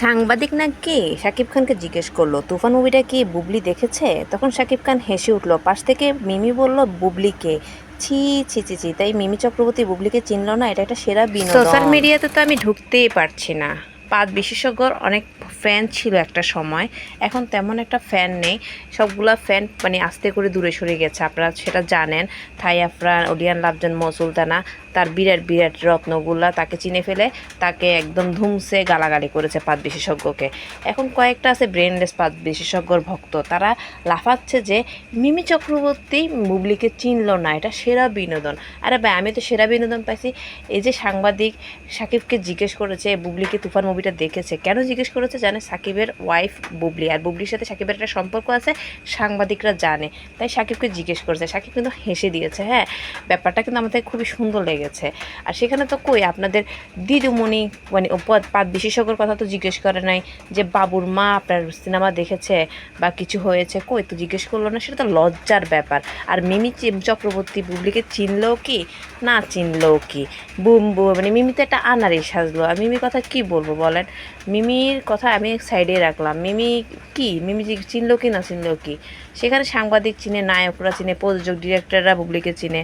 সাংবাদিক না কে? শাকিব খানকে জিজ্ঞেস করল তুফান মুভিটা কি বুবলি দেখেছে? তখন শাকিব খান হেসে উঠল পাশ থেকে মিমি বলল বুবলিকে ছি ছি ছি ছি তাই মিমি চক্রবর্তী বুবলিকে চিনল না এটা একটা সেরা বিনোদন। সোশ্যাল মিডিয়াতে তো আমি ঢুকতেই পারছি না। পাত বিশেষজ্ঞর অনেক ফ্যান ছিল একটা সময়। এখন তেমন একটা ফ্যান নেই। সবগুলা ফ্যান মানে আস্তে করে দূরে সরে গেছে। আপনারা সেটা জানেন। থাই আফরান ওডিয়ান লাভজান মসুলতানা তার বিরাট বিরাট রত্নগুলা তাকে চিনে ফেলে, তাকে একদম ধুমসে গালাগালি করেছে পাত বিশেষজ্ঞকে। এখন কয়েকটা আছে ব্রেনলেস পাত বিশেষজ্ঞর ভক্ত। তারা লাফাচ্ছে যে, মিমি চক্রবর্তী বুবলিকে চিনলো না। এটা সেরা বিনোদন। আরে ভাই, আমি তো সেরা বিনোদন পাইছি। এই যে সাংবাদিক সাকিবকে জিজ্ঞেস করেছে, বুবলিকে তুফান মুভিটা দেখেছে। কেন জিজ্ঞেস করেছে জানে? সাকিবের ওয়াইফ বুবলি। আর বুবলির সাথে সাকিবের একটা সম্পর্ক আছে, সাংবাদিকরা জানে। তাই সাকিবকে জিজ্ঞেস করেছে। সাকিব কিন্তু হেসে দিয়েছে হ্যাঁ? ব্যাপারটা কিন্তু আমাদের খুবই সুন্দর লেগেছে। আর সেখানে তো কই? আপনাদের দিদিমণি মানে প- পাত বিশেষজ্ঞর কথা তো জিজ্ঞেস করে নাই যে, বাবুর মা আপনার সিনেমা দেখেছে বা কিছু হয়েছে? কই? তো জিজ্ঞেস করল না, সেটা তো লজ্জার ব্যাপার। আর মিমি চক্রবর্তী বুবলিকে চিনলেও কি? না চিনলেও কি? বুম বুম মানে মিমি তো একটা আনারি সাজলো। আর মিমির কথা কি বলব বলেন, মিমির কথা আমি সাইডে রাখলাম। মিমি কি? মিমি চিনলো কি না চিনলো কি? সেখানে সাংবাদিক চিনে, নায়করা চিনে, প্রযোজক ডিরেক্টররা পুবলিকে চিনে।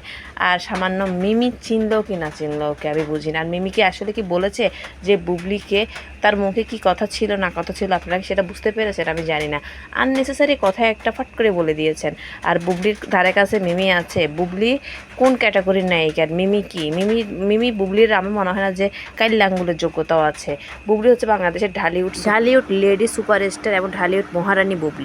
আর সামান্য মিমি চিনলো কি না চিনলো কি আমি বুঝি না আর মিমিকে আসলে কি বলেছে যে বুবলিকে তার মুখে কি কথা ছিল, না কথা ছিল, আপনারা সেটা বুঝতে পেরেছেন? আমি জানি না। আননেসেসারি কথা একটা ফাট করে বলে দিয়েছেন। আর বুবলির ধারে কাছে মিমি আছে। বুবলি কোন ক্যাটাগরির নায়িকার মিমি কি? মিমি মিমি, বুবলির আমার মনে হয় না যে কাইল্লাঙ্গুলের যোগ্যতাও আছে। বুবলি হচ্ছে বাংলাদেশের ঢালিউড ঢালিউড লেডি সুপারস্টার এবং ঢালিউড মহারানী বুবলি।